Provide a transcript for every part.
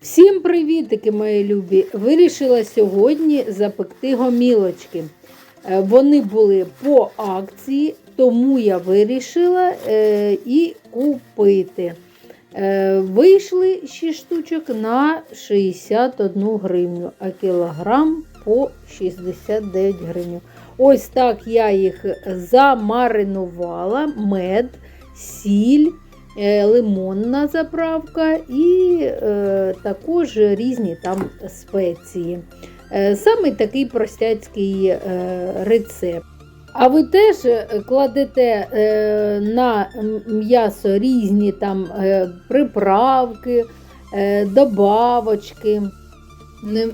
Всім привітики, мої любі! Вирішила сьогодні запекти гомілочки. Е, Вони були по акції, тому я вирішила е, і купити. Е, Вийшли 6 штучок на 61 гривню, а кілограм по 69 гривень. Ось так я їх замаринувала, мед, сіль лимонна заправка і е, також різні там спеції. Е, Саме такий простяцький е, рецепт. А ви теж е, кладете е, на м'ясо різні там е, приправки, е, добавочки.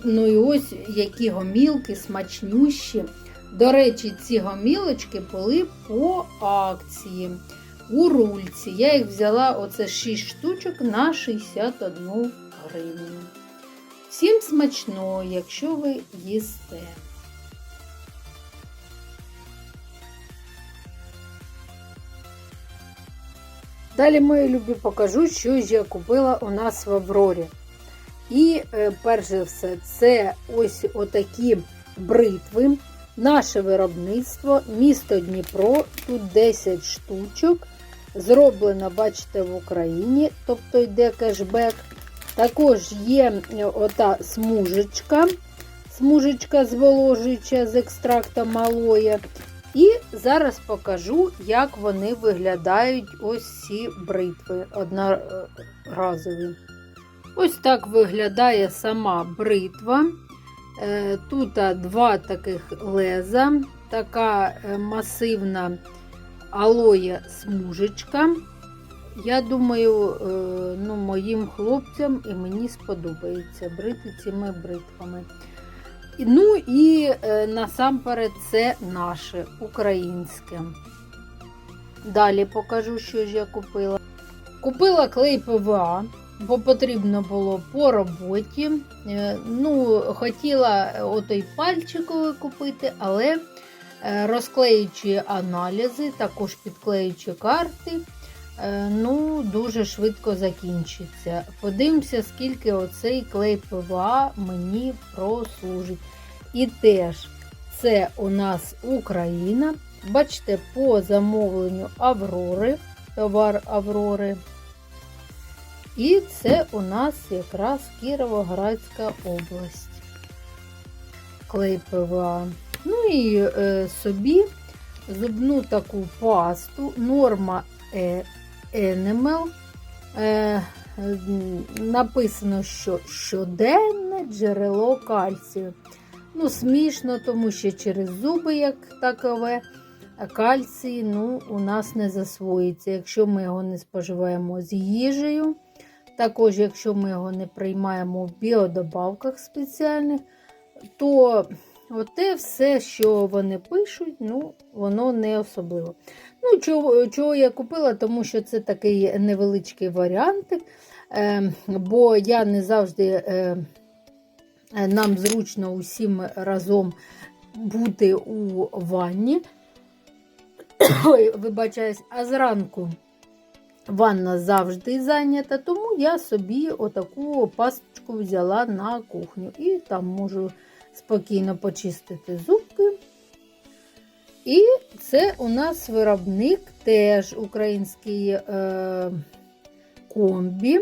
Ну і ось які гомілки смачнющі. До речі, ці гомілочки були по акції у рульці. Я їх взяла оце 6 штучок на 61 гривню. Всім смачного, якщо ви їсте. Далі, мої любі, покажу, що ж я купила у нас в Аврорі. І е, перш за все, це ось отакі бритви. Наше виробництво, місто Дніпро, тут 10 штучок. Зроблено, бачите, в Україні, тобто йде кешбек. Також є е, ота смужечка, смужечка зволожуюча з екстрактом алоє. І зараз покажу, як вони виглядають ось ці бритви одноразові. Ось так виглядає сама бритва. Е, Тут два таких леза, така е, масивна алоє смужечка. Я думаю, е, ну, моїм хлопцям і мені сподобається брити цими бритвами. Ну і е, насамперед це наше українське. Далі покажу, що ж я купила. Купила клей ПВА, бо потрібно було по роботі. Е, Ну, хотіла отой пальчиковий купити, але розклеюючи аналізи, також підклеюючи карти, е, ну, дуже швидко закінчиться. Подивимося, скільки оцей клей ПВА мені прослужить. І теж це у нас Україна. Бачите, по замовленню Аврори, товар Аврори. І це у нас якраз Кіровоградська область. Клей ПВА. Ну і е, собі зубну таку пасту Норма е, Enamel. Е, написано, що щоденне джерело кальцію. Ну, смішно, тому що через зуби, як такове, кальцій ну, у нас не засвоїться, якщо ми його не споживаємо з їжею. Також, якщо ми його не приймаємо в біодобавках спеціальних, то оте все, що вони пишуть, ну, воно не особливо. Ну, чого, чого я купила, тому що це такий невеличкий варіантик, е, бо я не завжди е, нам зручно усім разом бути у ванні. Ой, вибачаюсь, а зранку ванна завжди зайнята, тому я собі отаку пасточку взяла на кухню. І там можу спокійно почистити зубки. І це у нас виробник теж український е, комбі.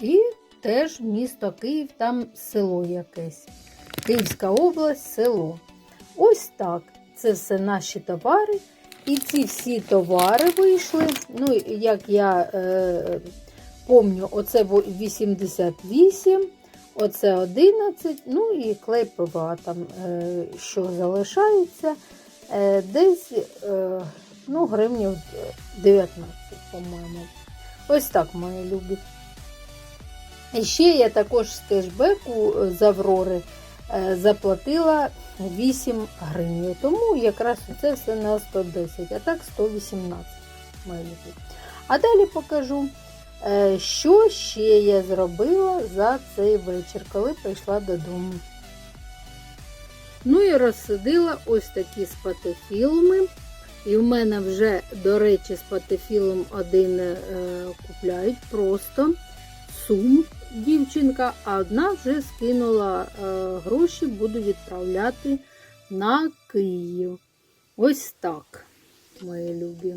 І теж місто Київ, там село якесь. Київська область, село. Ось так. Це все наші товари. І ці всі товари вийшли. Ну, як я е, помню, оце 88, оце 11, ну і клей ПВА там, е, що залишається, е, десь е, ну, гривнів 19, по-моєму. Ось так, мої любі. І ще я також з кешбеку з Аврори заплатила 8 гривень. Тому якраз це все на 110, а так 118 мої любі. А далі покажу, що ще я зробила за цей вечір, коли прийшла додому. Ну і розсадила ось такі спатофілуми. І в мене вже, до речі, з патефілом один е, купляють просто сум дівчинка, а одна вже скинула е, гроші, буду відправляти на Київ. Ось так, мої любі.